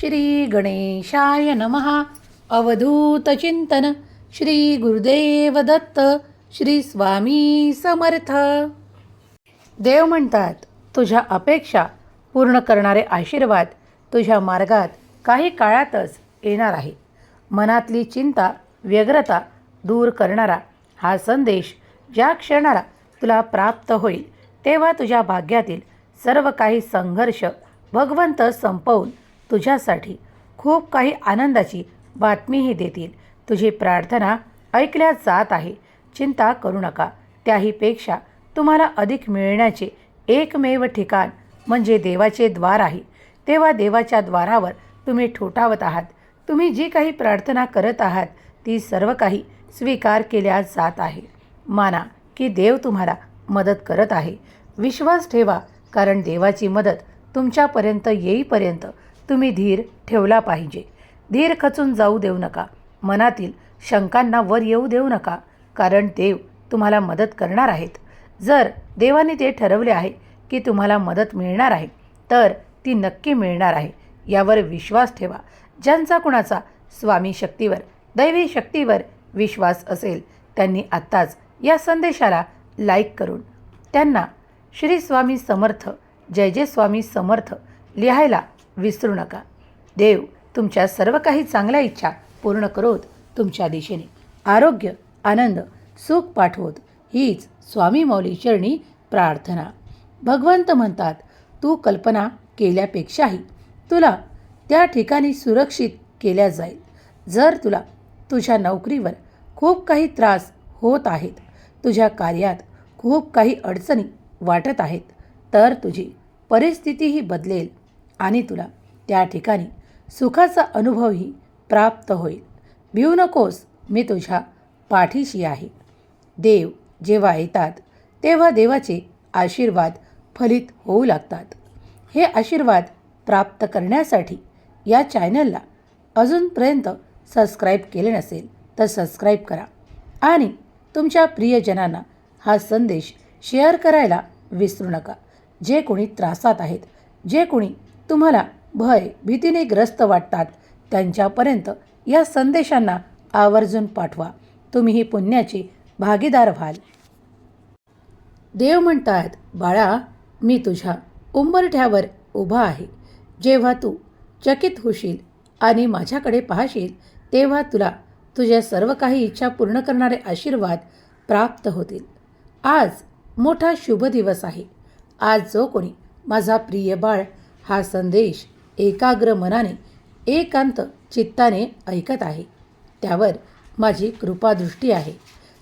श्री गणेशाय नमः अवधूतचिंतन श्री गुरुदेव दत्त. श्री स्वामी समर्थ. देव म्हणतात तुझ्या अपेक्षा पूर्ण करणारे आशीर्वाद तुझ्या मार्गात काही काळातच येणार आहे मनातली चिंता व्यग्रता दूर करणारा हा संदेश ज्या क्षणाला तुला प्राप्त होईल तेव्हा तुझ्या भाग्यातील सर्व काही संघर्ष भगवंत संपवून तुझ्यासाठी खूप काही आनंदाची बातमीही देतील. तुझी प्रार्थना ऐकल्या जात आहे. चिंता करू नका. त्याहीपेक्षा तुम्हाला अधिक मिळण्याचे एकमेव ठिकाण म्हणजे देवाचे द्वार आहे. तेव्हा देवाच्या द्वारावर तुम्ही ठोठावत आहात. तुम्ही जी काही प्रार्थना करत आहात ती सर्व काही स्वीकार केल्या जात आहे. माना की देव तुम्हाला मदत करत आहे. विश्वास ठेवा कारण देवाची मदत तुमच्यापर्यंत येईपर्यंत तुम्ही धीर ठेवला पाहिजे. धीर खचून जाऊ देऊ नका. मनातील शंकांना वर येऊ देऊ नका कारण देव तुम्हाला मदत करणार आहेत. जर देवाने ते ठरवले आहे की तुम्हाला मदत मिळणार आहे तर ती नक्की मिळणार आहे. यावर विश्वास ठेवा. ज्यांचा कुणाचा स्वामी शक्तीवर दैवी शक्तीवर विश्वास असेल त्यांनी आत्ताच या संदेशाला लाईक करून त्यांना श्री स्वामी समर्थ जय जय स्वामी समर्थ लिहायला विसरू नका. देव तुमच्या सर्व काही चांगल्या इच्छा पूर्ण करोत तुमच्या दिशेने. आरोग्य आनंद सुख पाठवत. हीच स्वामी मौली चरणी प्रार्थना. भगवंत म्हणतात तू कल्पना केल्यापेक्षाही तुला त्या ठिकाणी सुरक्षित केल्या जाईल. जर तुला तुझ्या नोकरीवर खूप काही त्रास होत आहेत तुझ्या कार्यात खूप काही अडचणी वाटत आहेत तर तुझी परिस्थितीही बदलेल. आणि तुला त्या ठिकाणी सुखाचा अनुभवही प्राप्त होईल. भिऊ नकोस मी तुझ्या पाठीशी आहे. देव जेव्हा येतात तेव्हा देवाचे आशीर्वाद फलित होऊ लागतात. हे आशीर्वाद प्राप्त करण्यासाठी या चॅनलला अजूनपर्यंत सबस्क्राईब केले नसेल तर सबस्क्राईब करा. आणि तुमच्या प्रियजनांना हा संदेश शेअर करायला विसरू नका. जे कोणी त्रासात आहेत जे कोणी तुम्हाला भय भीतीने ग्रस्त वाटतात. त्यांच्यापर्यंत या संदेशांना आवर्जून पाठवा. तुम्ही ही पुण्याची भागीदार व्हाल. देव म्हणतात बाळा मी तुझ्या उंबरठ्यावर उभा आहे. जेव्हा तू चकित होशील आणि माझ्याकडे पाहशील तेव्हा तुला तुझ्या सर्व काही इच्छा पूर्ण करणारे आशीर्वाद प्राप्त होतील. आज मोठा शुभ दिवस आहे. आज जो कोणी माझा प्रिय बाळ हा संदेश एकाग्र मनाने एकांत चित्ताने ऐकत आहे. त्यावर माझी कृपादृष्टी आहे.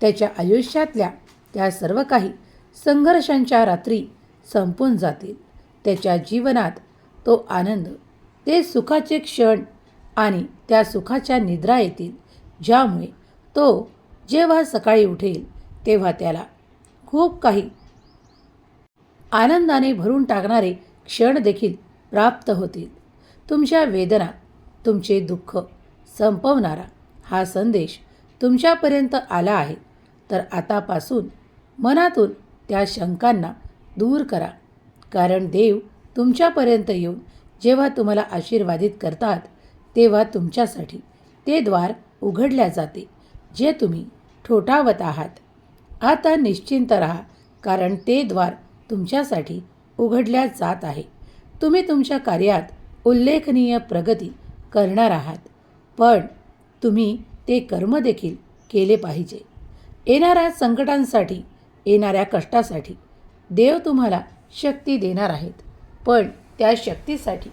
त्याच्या आयुष्यातल्या त्या सर्व काही संघर्षांच्या रात्री संपून जातील. त्याच्या जीवनात तो आनंद ते सुखाचे क्षण आणि त्या सुखाच्या निद्रा येतील ज्यामुळे तो जेव्हा सकाळी उठेल तेव्हा त्याला खूप काही आनंदाने भरून टाकणारे क्षण देखील प्राप्त होतील. तुमच्या वेदना तुमचे दुःख संपवणारा हा संदेश तुमच्यापर्यंत आला आहे. तर आतापासून मनातून त्या शंकांना दूर करा. कारण देव तुमच्यापर्यंत येऊन जेव्हा तुम्हाला आशीर्वादित करतात तेव्हा तुमच्यासाठी ते द्वार उघडल्या जाते जे तुम्ही ठोठावत आहात. आता निश्चिंत राहा कारण ते द्वार तुमच्यासाठी उघडल्या जात आहे. तुम्ही तुमच्या कार्यात उल्लेखनीय प्रगती करणार आहात. पण तुम्ही ते कर्म देखील केले पाहिजे. येणाऱ्या संकटांसाठी येणाऱ्या कष्टासाठी देव तुम्हाला शक्ती देणार आहेत. पण त्या शक्तीसाठी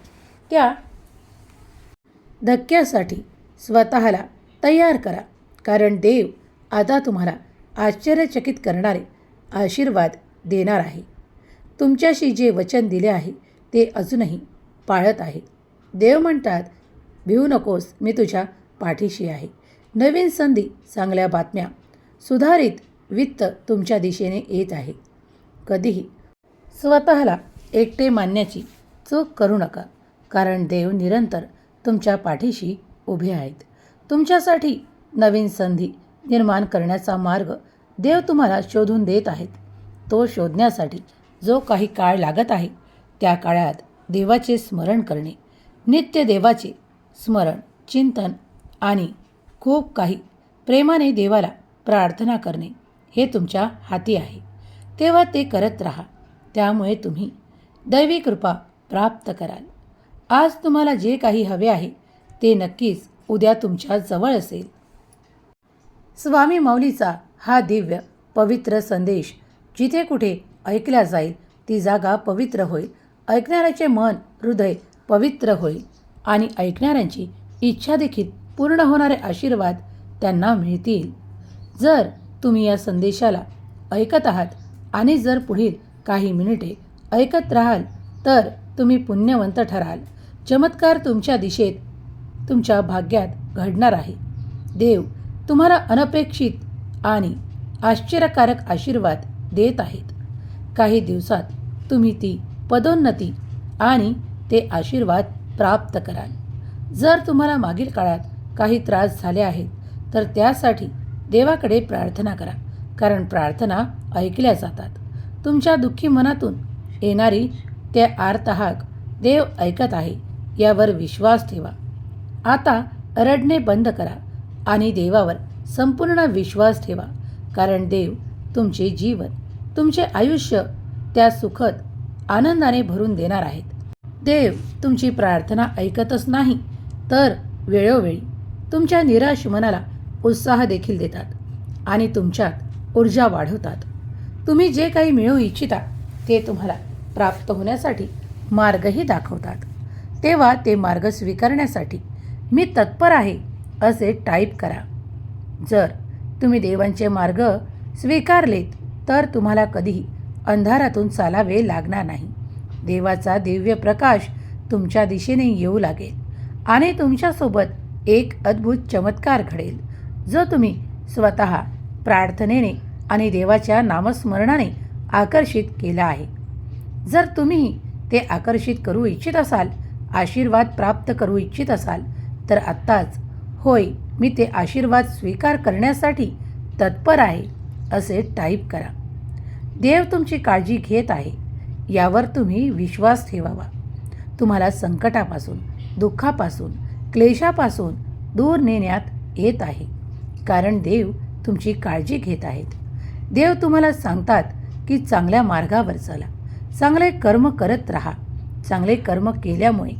त्या धक्क्यासाठी स्वतःला तयार करा. कारण देव आता तुम्हाला आश्चर्यचकित करणारे आशीर्वाद देणार आहे. तुमच्याशी जे वचन दिले आहे ते अजूनही पाळत आहे. देव म्हणतात भिवू नकोस मी तुझ्या पाठीशी आहे. नवीन संधी चांगल्या बातम्या. सुधारित वित्त तुमच्या दिशेने येत आहे. कधीही स्वतःला एकटे मानण्याची चूक करू नका कारण देव निरंतर तुमच्या पाठीशी उभे आहेत. तुमच्यासाठी नवीन संधी निर्माण करण्याचा मार्ग देव तुम्हाला शोधून देत आहेत. तो शोधण्यासाठी जो काही काळ लागत आहे त्या काळात देवाचे स्मरण करणे नित्य देवाचे स्मरण चिंतन आणि खूप काही प्रेमाने देवाला प्रार्थना करणे हे तुमच्या हाती आहे. तेव्हा ते करत राहा. त्यामुळे तुम्ही दैवी कृपा प्राप्त कराल. आज तुम्हाला जे काही हवे आहे ते नक्कीच उद्या तुमच्या जवळ असेल. स्वामी माऊलीचा हा दिव्य पवित्र संदेश जिथे कुठे ऐकला जाईल ती जागा पवित्र होईल ऐकणाऱ्याचे मन हृदय पवित्र होईल आणि ऐकणाऱ्यांची इच्छा देखील पूर्ण होणारे आशीर्वाद त्यांना मिळतील. जर तुम्ही या संदेशाला ऐकत आहात आणि जर पुढील काही मिनिटे ऐकत राहाल तर तुम्ही पुण्यवंत ठराल. चमत्कार तुमच्या दिशेत तुमच्या भाग्यात घडणार आहे. देव तुम्हाला अनपेक्षित आणि आश्चर्यकारक आशीर्वाद देत आहेत. काही दिवसात तुम्ही ती पदोन्नती आणि ते आशीर्वाद प्राप्त कराल. जर तुम्हाला मागील काळात काही त्रास झाले आहेत तर त्यासाठी देवाकडे प्रार्थना करा कारण प्रार्थना ऐकल्या जातात. तुमच्या दुःखी मनातून येणारी ते आर्तहाक देव ऐकत आहे यावर विश्वास ठेवा. आता रडणे बंद करा आणि देवावर संपूर्ण विश्वास ठेवा कारण देव तुमचे जीवन तुमचे आयुष्य त्या सुखद आनंदाने भरून देणार आहेत. देव तुमची प्रार्थना ऐकतच नाही तर वेळोवेळी तुमच्या निराश मनाला उत्साह देखील देतात आणि तुमच्यात ऊर्जा वाढवतात. तुम्ही जे काही मिळवू इच्छिता ते तुम्हाला प्राप्त होण्यासाठी मार्गही दाखवतात. तेव्हा ते मार्ग स्वीकारण्यासाठी मी तत्पर आहे असे टाईप करा. जर तुम्ही देवांचे मार्ग स्वीकारलेत तर तुम्हाला कधीही अंधारातून चालावे लागणार नाही. देवाचा दिव्य प्रकाश तुमच्या दिशेने येऊ लागेल आणि तुमच्यासोबत एक अद्भुत चमत्कार घडेल. जो तुम्ही स्वतः प्रार्थनेने आणि देवाच्या नामस्मरणाने आकर्षित केला आहे. जर तुम्ही ते आकर्षित करू इच्छित असाल आशीर्वाद प्राप्त करू इच्छित असाल तर आत्ताच होय मी ते आशीर्वाद स्वीकार करण्यासाठी तत्पर आहे असे टाईप करा. देव तुमची काळजी घेत आहे. यावर तुम्ही विश्वास ठेवावा. तुम्हाला संकटापासून दुःखापासून क्लेशापासून दूर नेण्यात येत आहे. कारण देव तुमची काळजी घेत आहेत. देव तुम्हाला सांगतात की चांगल्या मार्गावर चला. चांगले कर्म करत राहा. चांगले कर्म केल्यामुळे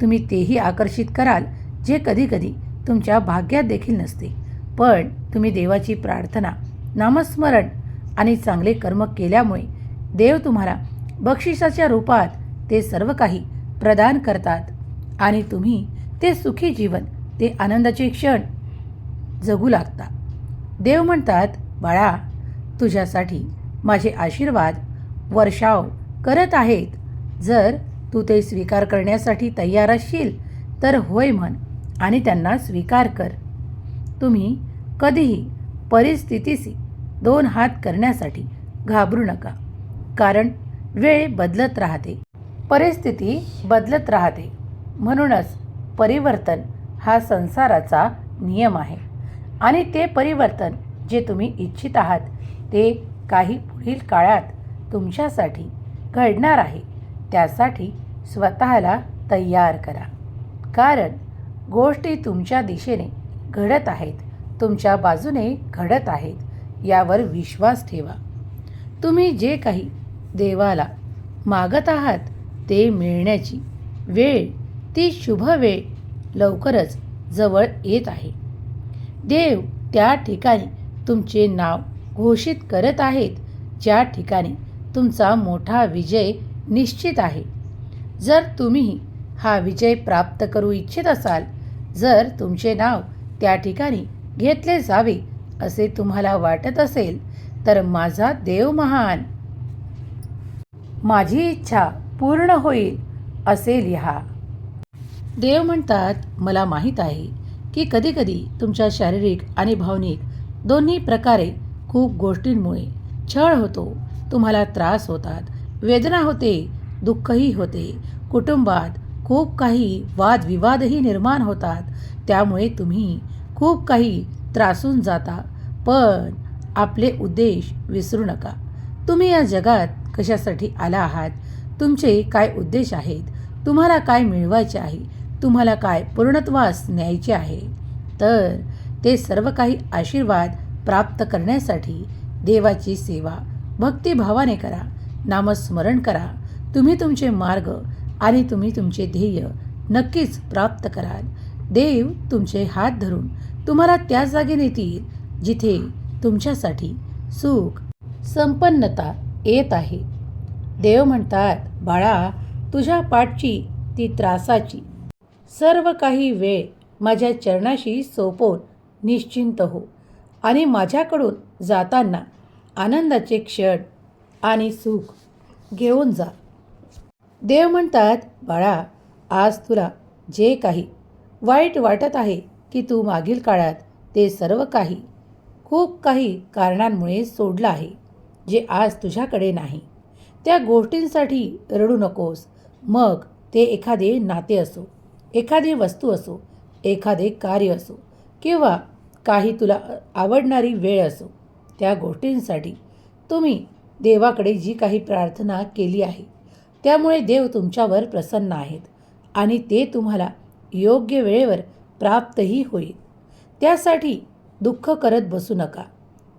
तुम्ही तेही आकर्षित कराल जे कधीकधी तुमच्या भाग्यात देखील नसते. पण तुम्ही देवाची प्रार्थना नामस्मरण आणि चांगले कर्म केल्यामुळे देव तुम्हाला बक्षिसाच्या रूपात ते सर्व काही प्रदान करतात. आणि तुम्ही ते सुखी जीवन ते आनंदाचे क्षण जगू लागता. देव म्हणतात बाळा तुझ्यासाठी माझे आशीर्वाद वर्षाव करत आहेत. जर तू ते स्वीकार करण्यासाठी तयार असशील तर होय म्हण आणि त्यांना स्वीकार कर. तुम्ही कधीही परिस्थितीशी दोन हात करण्यासाठी घाबरू नका. कारण वेळ बदलत राहते. परिस्थिती बदलत राहते. म्हणूनच परिवर्तन हा संसाराचा नियम आहे. आणि ते परिवर्तन जे तुम्ही इच्छित आहात ते काही पुढील काळात तुमच्यासाठी घडणार आहे. त्यासाठी स्वतःला तयार करा. कारण गोष्टी तुमच्या दिशेने घडत आहेत. तुमच्या बाजूने घडत आहेत. यावर विश्वास ठेवा. तुम्ही जे काही देवाला मागत आहात ते मिळण्याची वेळ ती शुभ वेळ लवकरच जवळ येत आहे. देव त्या ठिकाणी तुमचे नाव घोषित करत आहेत ज्या ठिकाणी तुमचा मोठा विजय निश्चित आहे. जर तुम्ही हा विजय प्राप्त करू इच्छित असाल जर तुमचे नाव त्या ठिकाणी घेतले जावे असे तुम्हाला वाटत असेल तर माझा देव महान. माझी इच्छा पूर्ण होईल असे लिहा. देव म्हणतात मला माहीत आहे की कधीकधी तुमच्या शारीरिक आणि भावनिक दोन्ही प्रकारे खूप गोष्टींमुळे छळ होतो. तुम्हाला त्रास होतात वेदना होते दुःखही होते कुटुंबात खूप काही वादविवादही निर्माण होतात. त्यामुळे तुम्ही खूप काही त्रासून जाता पण आपले उद्देश विसरू नका. तुम्ही या जगात कशासाठी आला आहात? तुमचे काय उद्देश आहेत? तुम्हाला काय मिळवायचे आहे? तुम्हाला काय पूर्णत्वास न्यायचे आहे? तर ते सर्व काही आशीर्वाद प्राप्त करण्यासाठी देवाची सेवा भक्तिभावाने करा नामस्मरण करा. तुम्ही तुमचे मार्ग आणि तुम्ही तुमचे ध्येय नक्कीच प्राप्त कराल. देव तुमचे हात धरून तुम्हाला त्या जागी नेतील जिथे तुमच्यासाठी सुख संपन्नता येत आहे. देव म्हणतात बाळा तुझ्या पाठची ती त्रासाची. सर्व काही वेळ माझ्या चरणाशी सोपवून निश्चिंत हो आणि माझ्याकडून जाताना आनंदाचे क्षण आणि सुख घेऊन जा. देव म्हणतात बाळा आज तुला जे काही वाईट वाटत आहे की तू मागील काळात ते सर्व काही खूप काही कारणांमुळे सोडलं आहे जे आज तुझ्याकडे नाही. त्या गोष्टींसाठी रडू नकोस. मग ते एखादे नाते असो एखादी वस्तू असो एखादे कार्य असो किंवा काही तुला आवडणारी वेळ असो त्या गोष्टींसाठी तुम्ही देवाकडे जी काही प्रार्थना केली आहे त्यामुळे देव तुमच्यावर प्रसन्न आहेत आणि ते तुम्हाला योग्य वेळेवर प्राप्तही होईल. त्यासाठी दुःख करत बसू नका.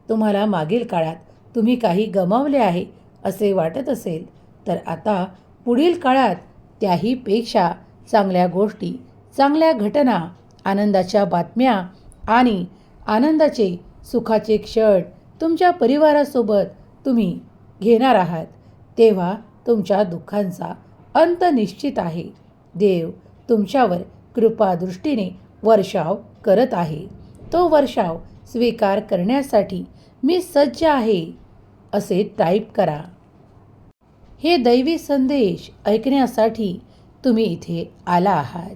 तुम्हाला मागील काळात तुम्ही काही गमावले आहे असे वाटत असेल तर आता पुढील काळात त्याहीपेक्षा चांगल्या गोष्टी चांगल्या घटना आनंदाच्या बातम्या आणि आनंदाचे सुखाचे क्षण तुमच्या परिवारासोबत तुम्ही घेणार आहात. तेव्हा तुमच्या दुःखांचा अंत निश्चित आहे. देव तुमच्यावर कृपादृष्टीने वर्षाव करत आहे. तो वर्षाव स्वीकार करण्यासाठी मी सज्ज आहे असे टाईप करा. हे दैवी संदेश ऐकण्यासाठी तुम्ही इथे आला आहात.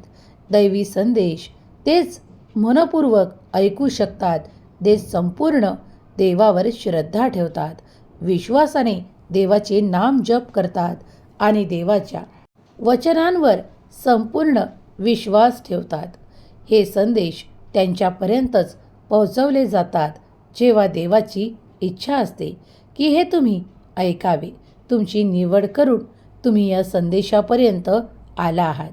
दैवी संदेश तेच मनपूर्वक ऐकू शकतात ते संपूर्ण देवावर श्रद्धा ठेवतात. विश्वासाने देवाचे नाम जप करतात आणि देवाच्या वचनांवर संपूर्ण विश्वास ठेवतात. हे संदेश त्यांच्यापर्यंतच पोहोचवले जातात जेव्हा देवाची इच्छा असते की हे तुम्ही ऐकावे. तुमची निवड करून तुम्ही या संदेशापर्यंत आला आहात.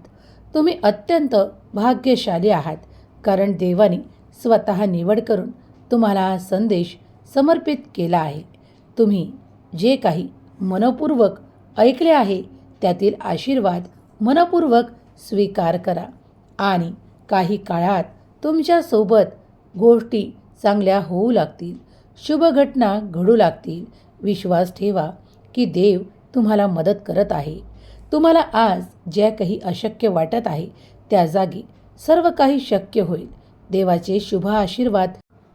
तुम्ही अत्यंत भाग्यशाली आहात कारण देवाने स्वतः निवड करून तुम्हाला हा संदेश समर्पित केला आहे. तुम्ही जे काही मनपूर्वक ऐकले आहे त्यातील आशीर्वाद मनपूर्वक स्वीकार करा. आणि काही काळात तुमच्यासोबत गोष्टी चांगल्या होऊ लागतील. शुभ घटना घडू लागतील. विश्वास ठेवा की देव तुम्हाला मदत करत आहे. तुम्हाला आज ज्या काही अशक्य वाटत आहे त्या जागी सर्व काही शक्य होईल. देवाचे शुभ आशीर्वाद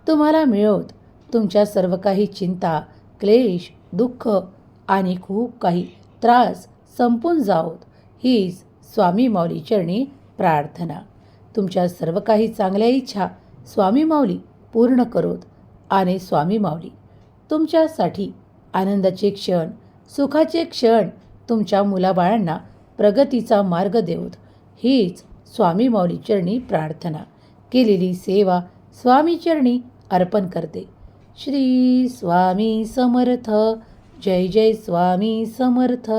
तुम्हाला मिळवत तुमच्या सर्व काही चिंता क्लेश दुःख आणि खूप काही त्रास संपून जावोत. हीच स्वामी माऊली चरणी प्रार्थना. तुमच्या सर्व काही चांगल्या इच्छा स्वामी माऊली पूर्ण करोत आणि स्वामी माऊली तुमच्यासाठी आनंदाचे क्षण सुखाचे क्षण तुमच्या मुलाबाळांना प्रगतीचा मार्ग देऊत. हीच स्वामी माऊली चरणी प्रार्थना. केलेली सेवा स्वामी चरणी अर्पण करते. श्री स्वामी समर्थ. जय जय स्वामी समर्थ.